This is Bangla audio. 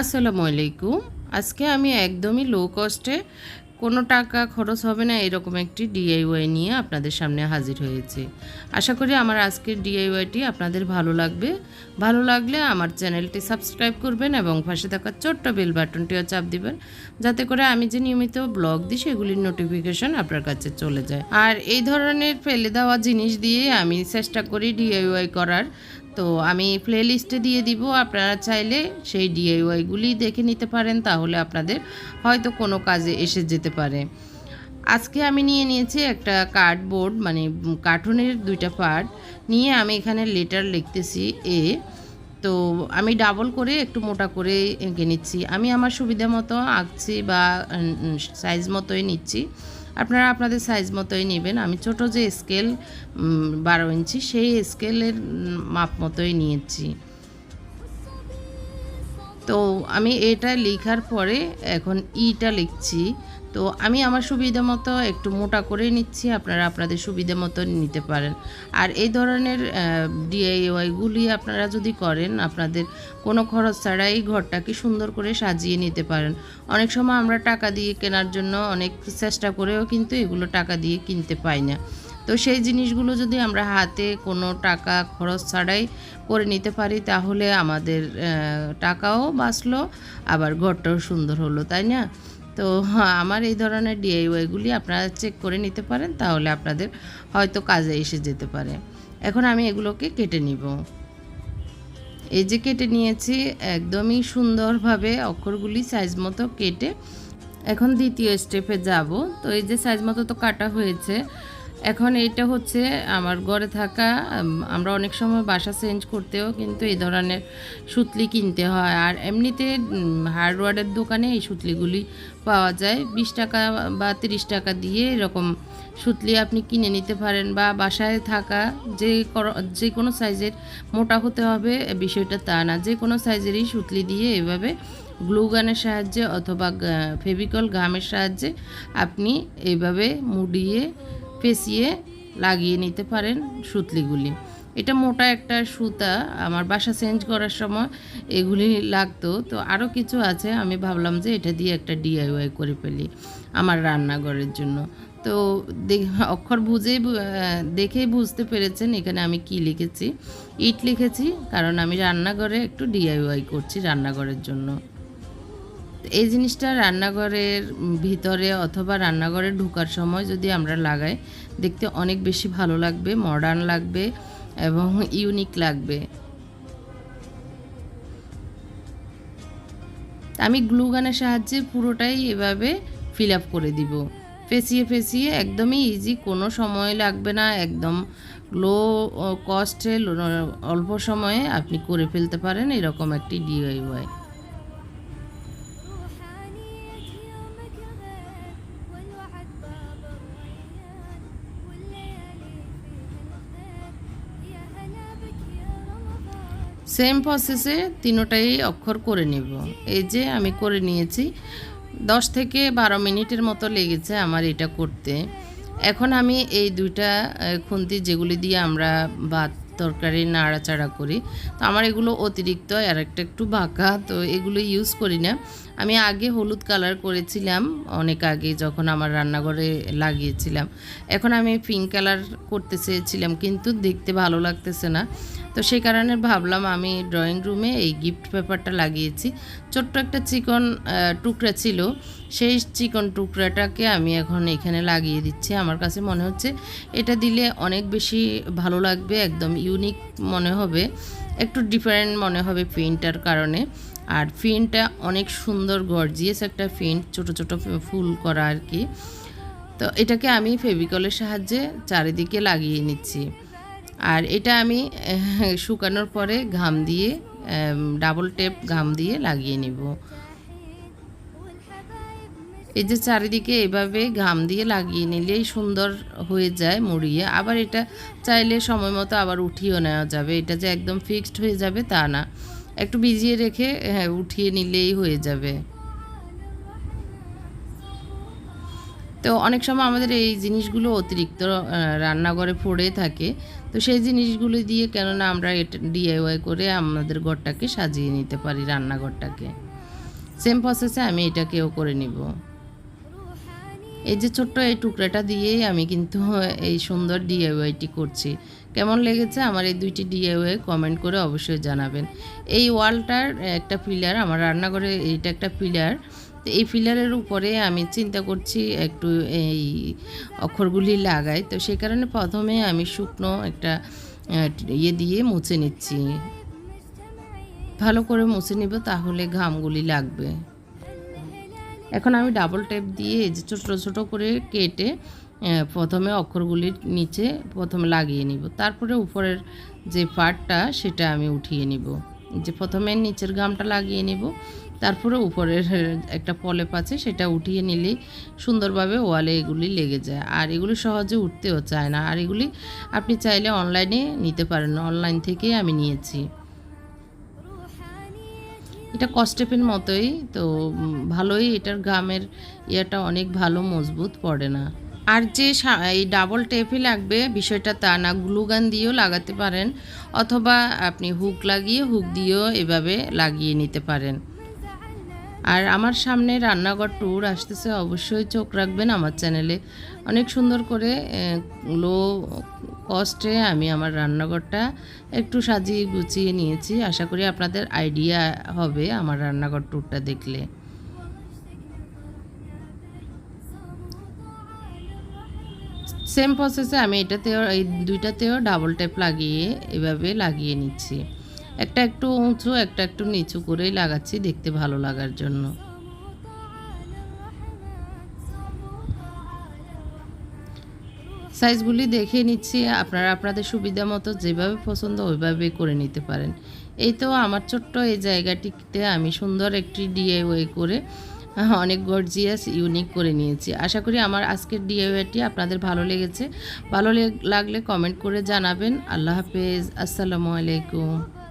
আসসালামু আলাইকুম। আজকে আমি একদমই লো কস্টে কোনো টাকা খরচ হবে না এরকম একটি ডিআইওয়াই নিয়ে আপনাদের সামনে হাজির হয়েছি। আশা করি আমার আজকের ডিআইওয়াইটি আপনাদের ভালো লাগবে। ভালো লাগলে আমার চ্যানেলটি সাবস্ক্রাইব করবেন এবং পাশে থাকা ছোট্ট বেল বাটনটিও চাপ দিবেন, যাতে করে আমি যে নিয়মিত ব্লগ দিই সেগুলির নোটিফিকেশন আপনার কাছে চলে যায়। আর এই ধরনের ফেলে দেওয়া জিনিস দিয়ে আমি চেষ্টা করি ডিআইওয়াই করার। তো আমি প্লে লিস্টে দিয়ে দিব। আপনারা চাইলে সেই ডিআইওয়াইগুলি দেখে নিতে পারেন, তাহলে আপনাদের হয়তো কোনো কাজে এসে যেতে পারে। আজকে আমি নিয়ে নিয়েছি একটা কার্ডবোর্ড মানে কার্টুনের দুইটা পার্ট নিয়ে আমি এখানে লেটার লিখতেছি এ তো আমি ডাবল করে একটু মোটা করে এঁকে নিচ্ছি। আমি আমার সুবিধা মতো আঁকছি বা সাইজ মতোই নিচ্ছি। আপনারা আপনাদের সাইজ মতোই নেবেন। আমি ছোট যে স্কেল বারো ইঞ্চি, সেই স্কেলের মাপ মতোই নিয়েছি। তো আমি এটা লেখার পরে এখন ইটা লিখছি। তো আমি আমার সুবিধা মতো একটু মোটা করে নিচ্ছি, আপনারা আপনাদের সুবিধা মতো নিতে পারেন। আর এই ধরনের ডিআইওয়াইগুলি আপনারা যদি করেন, আপনাদের কোনো খরচ ছাড়াই ঘরটাকে সুন্দর করে সাজিয়ে নিতে পারেন। অনেক সময় আমরা টাকা দিয়ে কেনার জন্য অনেক চেষ্টা করেও কিন্তু এগুলো টাকা দিয়ে কিনতে পাই না। তো সেই জিনিসগুলো যদি আমরা হাতে কোনো টাকা খরচ ছাড়াই করে নিতে পারি, তাহলে আমাদের টাকাও বাঁচলো, আবার ঘরটাও সুন্দর হলো, তাই না? তো হ্যাঁ, আমার এই ধরনের ডিআইওয়াইগুলি আপনারা চেক করে নিতে পারেন তাহলে আপনাদের হয়তো কাজে এসে যেতে পারে। এখন আমি এগুলোকে কেটে নিব। এই যে কেটে নিয়েছি একদমই সুন্দরভাবে অক্ষরগুলি সাইজ মতো কেটে এখন দ্বিতীয় স্টেপে যাব। তো এই যে সাইজ মতো তো কাটা হয়েছে এখন এইটা হচ্ছে আমার ঘরে থাকা আমরা অনেক সময় বাসা চেঞ্জ করতেও কিন্তু এই ধরনের সুতলি কিনতে হয়। আর এমনিতে হার্ডওয়ারের দোকানে এই সুতলিগুলি পাওয়া যায়। বিশ টাকা বা তিরিশ টাকা দিয়ে এরকম সুতলি আপনি কিনে নিতে পারেন বা বাসায় থাকা যে যে কোনো সাইজের মোটা হতে হবে বিষয়টা তা না। যে কোনো সাইজেরই সুতলি দিয়ে এভাবে গ্লু গানের সাহায্যে অথবা ফেভিকল গামের সাহায্যে আপনি এইভাবে মুড়িয়ে পেঁচিয়ে লাগিয়ে নিতে পারেন সুতলিগুলি। এটা মোটা একটা সুতা, আমার বাসা চেঞ্জ করার সময় এগুলি লাগতো। তো আরও কিছু আছে, আমি ভাবলাম যে এটা দিয়ে একটা ডিআইওয়াই করে ফেলি আমার রান্নাঘরের জন্য। তো অক্ষর বুঝেই দেখেই বুঝতে পেরেছেন এখানে আমি কি লিখেছি। ইট লিখেছি, কারণ আমি রান্নাঘরে একটু ডিআইওয়াই করছি রান্নাঘরের জন্য। এই জিনিসটা রান্নাঘরের ভিতরে অথবা রান্নাঘরে ঢোকার সময় যদি আমরা লাগাই, দেখতে অনেক বেশি ভালো লাগবে মডার্ন লাগবে এবং ইউনিক লাগবে। আমি গ্লু গানের সাহায্যে পুরোটাই এভাবে ফিল আপ করে দিব। ফেসিয়ে ফেসিয়ে একদমই ইজি কোনো সময় লাগবে না, একদম লো কস্টে অল্প সময়ে আপনি করে ফেলতে পারেন, এরকম একটি ডিআইওয়াই সেম প্রসেসে তিনোটাই অক্ষর করে নেব। এই যে আমি করে নিয়েছি, দশ থেকে বারো মিনিটের মতো লেগেছে আমার এটা করতে। এখন আমি এই দুইটা খুন্তি যেগুলি দিয়ে আমরা ভাত তরকারি নাড়াচাড়া করি। তো আমার এগুলো অতিরিক্ত, আর একটা একটু বাঁকা, তো এগুলো ইউজ করি না। আমি আগে হলুদ কালার করেছিলাম অনেক আগে, যখন আমার রান্নাঘরে লাগিয়েছিলাম। এখন আমি পিঙ্ক কালার করতে চেয়েছিলাম, কিন্তু দেখতে ভালো লাগতেছে না। তো সেই কারণে ভাবলাম আমি ড্রয়িং রুমে এই গিফট পেপারটা লাগিয়েছি। ছোট্ট একটা চিকন টুকরা ছিল সেই চিকন টুকরাটাকে আমি এখন এখানে লাগিয়ে দিচ্ছি। আমার কাছে মনে হচ্ছে এটা দিলে অনেক বেশি ভালো লাগবে, একদম ইউনিক মনে হবে, একটু ডিফারেন্ট মনে হবে প্রিন্টার কারণে। আর ফিনটা অনেক সুন্দর, গর্জিয়াস একটা ফিন্ট ছোট ছোট ফুল করা আর কি। তো এটাকে আমি ফেভিকলের সাহায্যে চারিদিকে লাগিয়ে নিচ্ছি। আর এটা আমি শুকানোর পরে ঘাম দিয়ে ডাবল টেপ ঘাম দিয়ে লাগিয়ে নিব। এই যে চারিদিকে এভাবে ঘাম দিয়ে লাগিয়ে নিলেই সুন্দর হয়ে যায় মুড়িয়ে। আবার এটা চাইলে সময় মতো আবার উঠিয়েও নেওয়া যাবে। এটা যে একদম ফিক্সড হয়ে যাবে তা না। একটু ভিজিয়ে রেখে হ্যাঁ উঠিয়ে নিলেই হয়ে যাবে। তো অনেক সময় আমাদের এই জিনিসগুলো অতিরিক্ত রান্নাঘরে পড়ে থাকে। তো সেই জিনিসগুলো দিয়ে কেননা আমরা এটা ডিআইওয়াই করে আমাদের ঘরটাকে সাজিয়ে নিতে পারি, রান্নাঘরটাকে। সেম প্রসেসে আমি এটাকেও করে নিব। এই যে ছোট্ট এই টুকরাটা দিয়েই আমি কিন্তু এই সুন্দর ডিআইওয়াইটি করছি। কেমন লেগেছে আমার এই দুইটি ডিআইওয়াই কমেন্ট করে অবশ্যই জানাবেন। এই ওয়ালটার একটা পিলার, আমার রান্নাঘরে এইটা একটা পিলার। তো এই পিলারের উপরে আমি চিন্তা করছি একটু এই অক্ষরগুলি লাগাই। তো সেই কারণে প্রথমে আমি শুকনো একটা ইয়ে দিয়ে মুছে নিচ্ছি। ভালো করে মুছে নিব তাহলে ঘামগুলি লাগবে। এখন আমি ডাবল টেপ দিয়ে যে ছোটো ছোটো করে কেটে প্রথমে অক্ষরগুলির নিচে প্রথমে লাগিয়ে নিব। তারপরে উপরের যে পার্টটা সেটা আমি উঠিয়ে নিব। যে প্রথমে নিচের গামটা লাগিয়ে নিব, তারপরে উপরের একটা পলেপ আছে সেটা উঠিয়ে নিলেই সুন্দরভাবে ওয়ালে এগুলি লেগে যায়। আর এগুলি সহজে উঠতেও চায় না। আর এগুলি আপনি চাইলে অনলাইনে নিতে পারেন। অনলাইন থেকেই আমি নিয়েছি। এটা কস্টেপের মতোই, তো ভালোই এটার গামের ইয়েটা অনেক ভালো, মজবুত পড়ে না। আর যে এই ডাবল টেপই লাগবে, বিষয়টা তা না, গ্লুগান দিয়েও লাগাতে পারেন, অথবা আপনি হুক লাগিয়ে হুক দিয়েও এভাবে লাগিয়ে নিতে পারেন। আর আমার সামনে রান্নাঘর ট্যুর আসতেছে, অবশ্যই চোখ রাখবেন আমার চ্যানেলে অনেক সুন্দর করে লো কস্টে আমি আমার রান্নাঘরটা একটু সাজিয়ে গুছিয়ে নিয়েছি। আশা করি আপনাদের আইডিয়া হবে আমার রান্নাঘর ট্যুরটা দেখলে। সেম প্রসেসে আমি এটাতেও, এই দুইটাতেও ডাবল টেপ লাগিয়ে, এভাবে লাগিয়ে নিচ্ছি। একটা একটু উঁচু, একটা একটু নিচু করেই লাগাচ্ছি দেখতে ভালো লাগার জন্য। সাইজগুলি দেখে নিচ্ছি, আপনারা আপনাদের সুবিধা মতো যেভাবে পছন্দ ওইভাবে করে নিতে পারেন। এই তো আমার ছোট্ট এই জায়গাটিতে আমি সুন্দর একটি ডিআইওয়াই করে, অনেক গর্জিয়াস ইউনিক করে নিয়েছি। আশা করি আমার আজকের ডিআইওয়াইটি আপনাদের ভালো লেগেছে। ভালো লেগ- লাগলে কমেন্ট করে জানাবেন। আল্লাহ হাফেজ। আসসালামু আলাইকুম।